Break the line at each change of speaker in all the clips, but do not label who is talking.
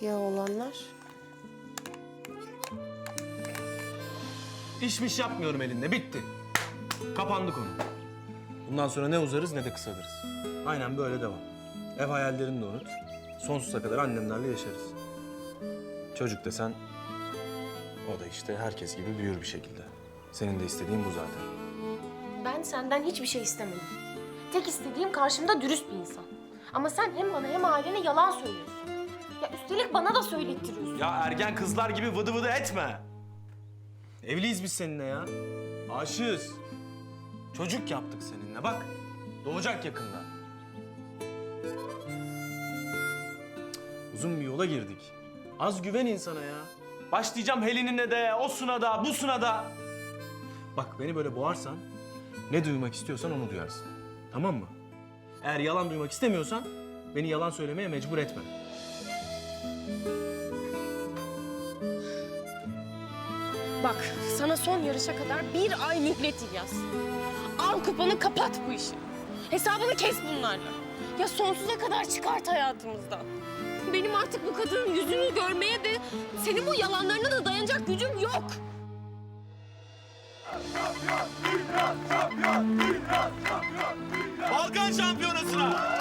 Ya olanlar?
İşmiş yapmıyorum elinde. Bitti. Kapandı konu. Bundan sonra ne uzarız ne de kısalırız. Aynen böyle devam. Ev hayallerini de unut. Sonsuza kadar annemlerle yaşarız. Çocuk desen o da işte herkes gibi büyür bir şekilde. Senin de istediğin bu zaten.
Ben senden hiçbir şey istemedim. Tek istediğim karşımda dürüst bir insan. Ama sen hem bana hem ailene yalan söylüyorsun. Üstelik bana da söylettiriyorsun.
Ya ergen kızlar gibi vıdı vıdı etme. Evliyiz biz seninle ya. Aşığız. Çocuk yaptık seninle bak. Doğacak yakında. Uzun bir yola girdik. Az güven insana ya. Başlayacağım Helen'ine de, osuna da, busuna da. Bak beni böyle boğarsan, ne duymak istiyorsan onu duyarsın. Tamam mı? Eğer yalan duymak istemiyorsan, beni yalan söylemeye mecbur etme.
Bak sana son yarışa kadar bir ay mühlet İlyas. Al kupanı kapat bu işi. Hesabını kes bunlarla. Ya sonsuza kadar çıkart hayatımızdan. Benim artık bu kadının yüzünü görmeye de senin bu yalanlarına da dayanacak gücüm yok.
Balkan Şampiyonası'na.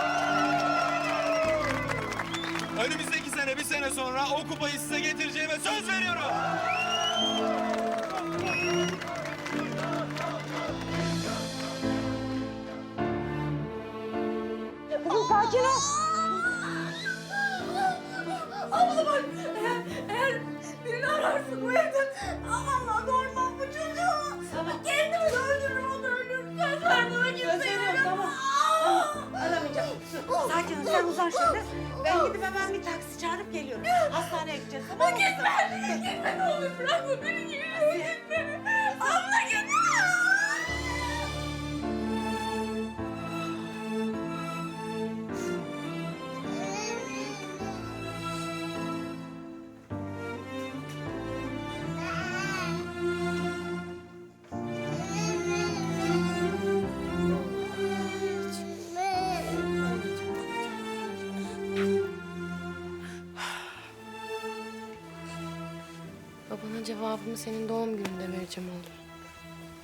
Önümüzdeki sene sonra o kupayı size getireceğime söz veriyorum.
Abla bak eğer, eğer birini ararsın bu evden vallahi doğurmam bu çocuğu. Tamam. Kendimi de öldürürüm onu öldürürüm. Söz ver bana kimseye. Tamam.
Aramayacağım. Sakin ol sen uzan şöyle. Ben gidip hemen bir taksi çağırıp geliyorum. Hastaneye gideceğiz tamam mı?
Gitme. Gitme ne olur bırakma beni gitme. Gitme.
Babana cevabımı senin doğum gününde vereceğim oğlum.